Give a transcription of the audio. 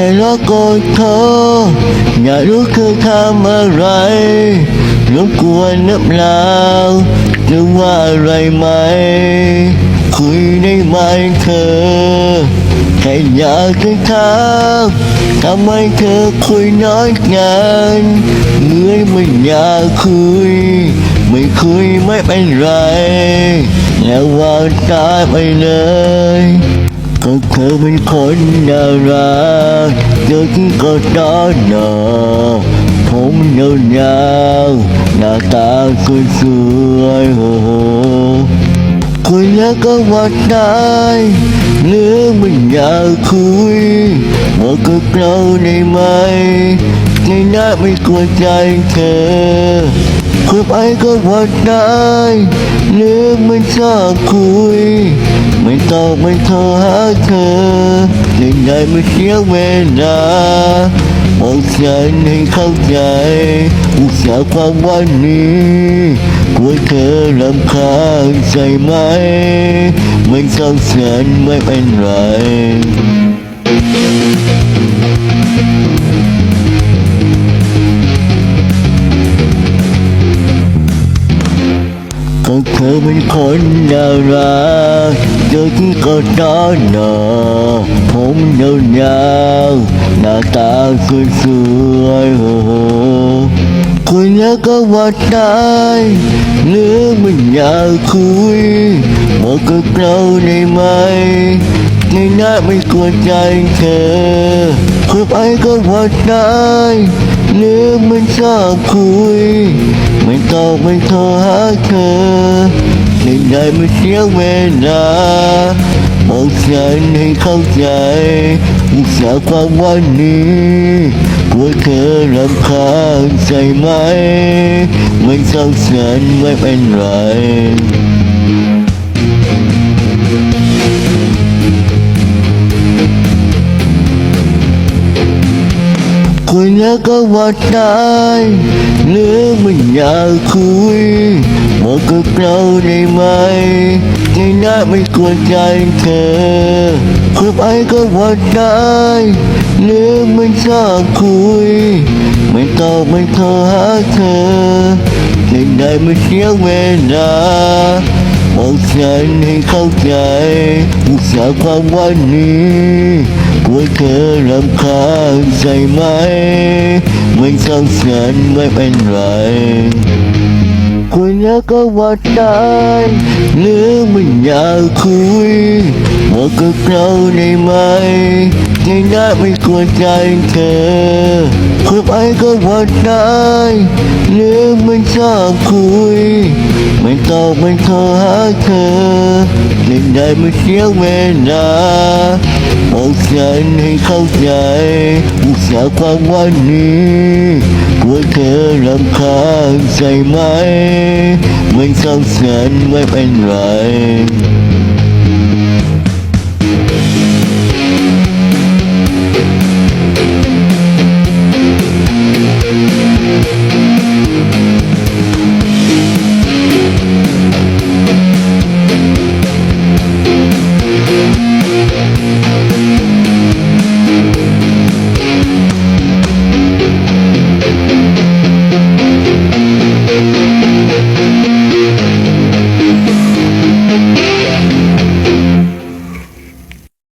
ค่รักกอดเธออยากรู้เธอทำอะไรรบกวนนับลาวหรือว่าอะไรไหม คุยได้ไหมเธอแค่อยากจะถามทำไมเธอคุยน้อยงานเหมือนไม่อยากคุย ไม่คุยไม่เป็นไร แล้ววางตาไปเลย ก็เธอเป็นคนน่ารักเดินที่ก็ตอนหนอผมยาวๆหน้าตาสวยๆโอ้โหคุยแล้วก็วัดได้หรือไม่อยากคุยบอกกับเราได้ไหมในหน้าไม่กลัวใจเธอ คุยไปก็วัดได้หรือไม่ชอบคุย ไม่ตอบไม่โทรหาเธอในไหนไม่เสียเวลาบอกฉันให้เข้าใจ อุตส่าห์ความวันนี้กลัวเธอรำคาญใช่ไหม ไม่เข้าเสียนไม่เป็นไร กเธอเป็นคนน่ารักเจอที่ก็ตอนหนอผมยาวๆหน้าตาสวยๆโอ้โหคุยแล้วก็วัดได้หรือไม่อยากคุยบอกกับเราได้ไหมในหน้าไม่กลัวใจเธอคุยไปก็วัดได้หรือไม่ชอบคุย ต้อบไม่โทรหาเธอในใจไม่เสียเวลาบอกฉันให้เข้าใจอุตส่าห์ความวันนี้กลัวเธอรำคาญใช่ไหม ไม่เศร้าเสียนไม่เป็นไร คุยแล้วก็วัดได้หรือไม่อยากคุยบอกกับเราได้ไหมในหน้าไม่กลัวใจเธอคุยไปก็วัดได้หรือไม่ชอบคุย ไม่ตอบไม่โทรหาเธอในใดไม่เสียเวลาบอกฉันให้เข้าใจอุตส่าห์ความวันนี้ กลัวเธอรำคาญใช่ไหม ไม่เศร้าเสียนไม่เป็นไรคุยแล้ก็วัดได้หรือไม่อยากคุยบอกกับเราได้ไหมในหน้าไม่กลัวใจเธอคุยไปก็วัดได้หรือไม่ชอบคุย ไม่ตอบไม่โทรหาเธอ เล่นได้ไม่เสียเวลาบอกฉันให้เข้าใจอุตส่าห์ความวันนี้กลัวเธอรำคาญใจไหม ไม่เศร้าเสียนไม่เป็นไร